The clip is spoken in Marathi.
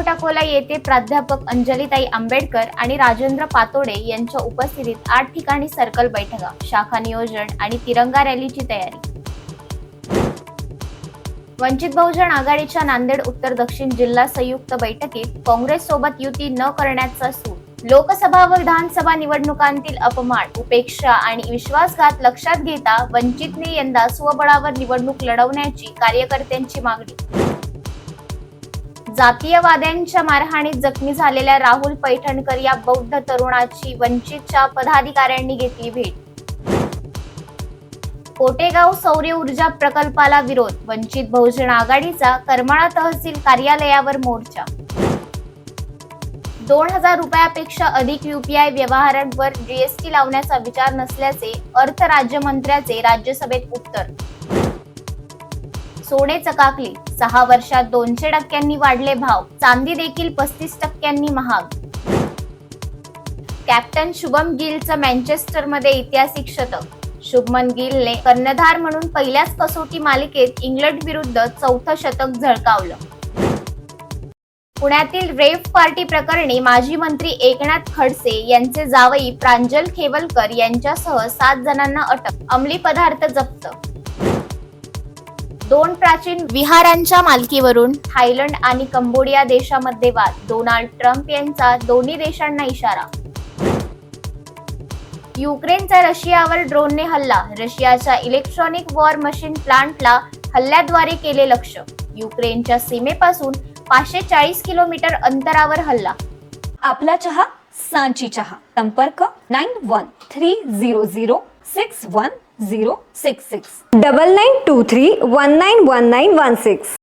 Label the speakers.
Speaker 1: टाकोला येथे प्राध्यापक अंजलीताई आंबेडकर आणि राजेंद्र पातोडे यांच्या उपस्थितीत आठ ठिकाणी सर्कल बैठका शाखा नियोजन आणि तिरंगा रॅलीची तयारी. वंचित बहुजन आघाडीच्या नांदेड उत्तर दक्षिण जिल्हा संयुक्त बैठकीत काँग्रेस सोबत युती न करण्याचा सूर. लोकसभा व विधानसभा निवडणुकांतील अपमान उपेक्षा आणि विश्वासघात लक्षात घेता वंचितने यंदा स्वबळावर निवडणूक लढवण्याची कार्यकर्त्यांची मागणी. जातीयवाद्यांच्या मारहाणीत जखमी झालेल्या राहुल पैठणकर या बौद्ध तरुणाची वंचितच्या पदाधिकाऱ्यांनी घेतली भेट. कोटेगाव सौर्य ऊर्जा प्रकल्पाला विरोध वंचित बहुजन आघाडीचा करमाळा तहसील कार्यालयावर मोर्चा. दोन हजार रुपयापेक्षा अधिक युपीआय व्यवहारांवर जीएसटी लावण्याचा विचार नसल्याचे अर्थ राज्यमंत्र्याचे राज्यसभेत उत्तर. सोने चकाकले. सहा वर्षात दोनशे टक्क्यांनी वाढले भाव. चांदी देखील पस्तीस टक्क्यांनी महाग. कॅप्टन शुभम गिलचं मँचेस्टरमध्ये ऐतिहासिक शतक. शुभमन गिलने कर्णधार म्हणून पहिल्याच कसोटी मालिकेत इंग्लंड विरुद्ध चौथं शतक झळकावलं. पुण्यातील रेफ पार्टी प्रकरणी माजी मंत्री एकनाथ खडसे यांचे जावई प्रांजल खेवलकर यांच्यासह सात जणांना अटक. अंमली पदार्थ जप्त दोन प्राचीन विहारांच्या मालकीवरून थायलंड आणि कंबोडिया देशामध्ये वाद. डोनाल्ड ट्रम्प यांचा दोन्ही देशांना इशारा. युक्रेनचा रशियावर ड्रोनने हल्ला. रशियाच्या इलेक्ट्रॉनिक वॉर मशीन प्लांटला हल्ल्याद्वारे केले लक्ष. युक्रेनच्या सीमेपासून पाचशे चाळीस किलोमीटर अंतरावर हल्ला.
Speaker 2: आपला चहा सांची चहा. संपर्क nine one three zero zero six one zero six six
Speaker 3: double nine two three one nine one nine one six